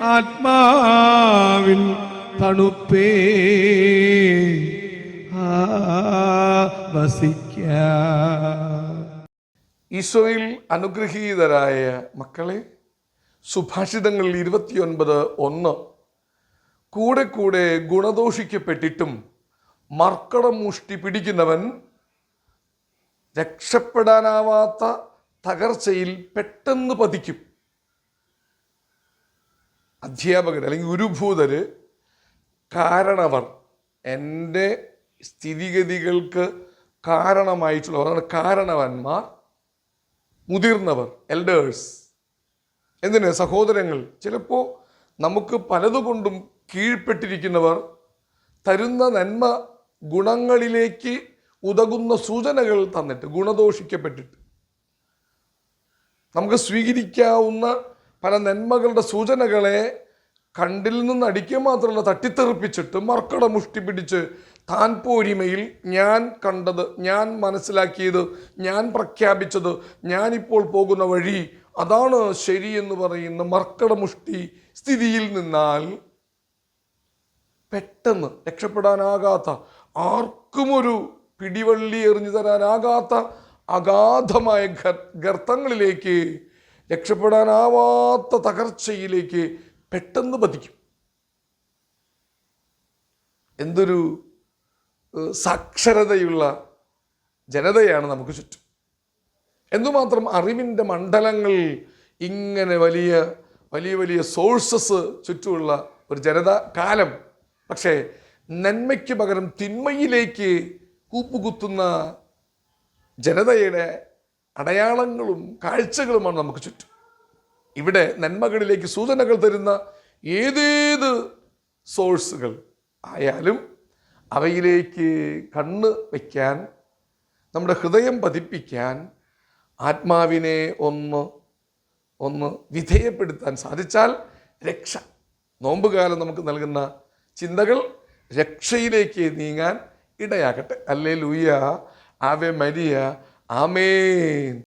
ആത്മാവിൻ തണുപ്പേ. വസിക്ക. ഈശോയിൽ അനുഗ്രഹീതരായ മക്കളെ സുഭാഷിതങ്ങളിൽ ഇരുപത്തിയൊൻപത് ഒന്ന്. കൂടെ കൂടെ ഗുണദോഷിക്കപ്പെട്ടിട്ടും മർക്കടം മുഷ്ടി പിടിക്കുന്നവൻ രക്ഷപ്പെടാനാവാത്ത തകർച്ചയിൽ പെട്ടെന്ന് പതിക്കും. അധ്യാപകർ അല്ലെങ്കിൽ ഗുരുഭൂതർ കാരണവർ എന്റെ സ്ഥിതിഗതികൾക്ക് കാരണമായിട്ടുള്ളവർ അതാണ് കാരണവന്മാർ മുതിർന്നവർ എൽഡേഴ്സ് എന്തിന്? സഹോദരങ്ങൾ. ചിലപ്പോൾ നമുക്ക് പലതുകൊണ്ടും കീഴ്പ്പെട്ടിരിക്കുന്നവർ തരുന്ന നന്മ ഗുണങ്ങളിലേക്ക് ഉതകുന്ന സൂചനകൾ തന്നിട്ട് ഗുണദോഷിക്കപ്പെട്ടിട്ട്. നമുക്ക് സ്വീകരിക്കാവുന്ന പല നന്മകളുടെ സൂചനകളെ കണ്ടിൽ നിന്ന് അടിക്കുക മാത്രമല്ല തട്ടിത്തെറിപ്പിച്ചിട്ട് മർക്കട മുഷ്ടി പിടിച്ച് താൻ പോരിമയിൽ ഞാൻ കണ്ടത് ഞാൻ മനസ്സിലാക്കിയത് ഞാൻ പ്രഖ്യാപിച്ചത് ഞാനിപ്പോൾ പോകുന്ന വഴി അതാണ് ശരിയെന്ന് പറയുന്ന മർക്കട മുഷ്ടി സ്ഥിതിയിൽ നിന്നാൽ പെട്ടെന്ന് രക്ഷപ്പെടാനാകാത്ത ആർക്കും ഒരു പിടിവള്ളി എറിഞ്ഞു തരാനാകാത്ത അഗാധമായ ഗർ- ഗർത്തങ്ങളിലേക്ക് രക്ഷപ്പെടാനാവാത്ത തകർച്ചയിലേക്ക് പെട്ടെന്ന് പതിക്കും. എന്തൊരു സാക്ഷരതയുള്ള ജനതയാണ് നമുക്ക് ചുറ്റും. എന്തുമാത്രം അറിവിന്റെ മണ്ഡലങ്ങൾ ഇങ്ങനെ വലിയ വലിയ വലിയ സോഴ്സസ് ചുറ്റുമുള്ള ഒരു ജനത കാലം പക്ഷേ നന്മയ്ക്ക് പകരം തിന്മയിലേക്ക് കൂപ്പുകുത്തുന്ന ജനതയുടെ അടയാളങ്ങളും കാഴ്ചകളുമാണ് നമുക്ക് ചുറ്റും. ഇവിടെ നന്മകളിലേക്ക് സൂചനകൾ തരുന്ന ഏതേത് സോഴ്സുകൾ ആയാലും അവയിലേക്ക് കണ്ണ് വയ്ക്കാൻ നമ്മുടെ ഹൃദയം പതിപ്പിക്കാൻ ആത്മാവിനെ ഒന്ന് ഒന്ന് വിധേയപ്പെടുത്താൻ സാധിച്ചാൽ രക്ഷ. നോമ്പുകാലം നമുക്ക് നൽകുന്ന ചിന്തകൾ രക്ഷയിലേക്ക് നീങ്ങാൻ ഇടയാകട്ടെ. അല്ലേ ലൂയ ആവേ മരിയ. Amén.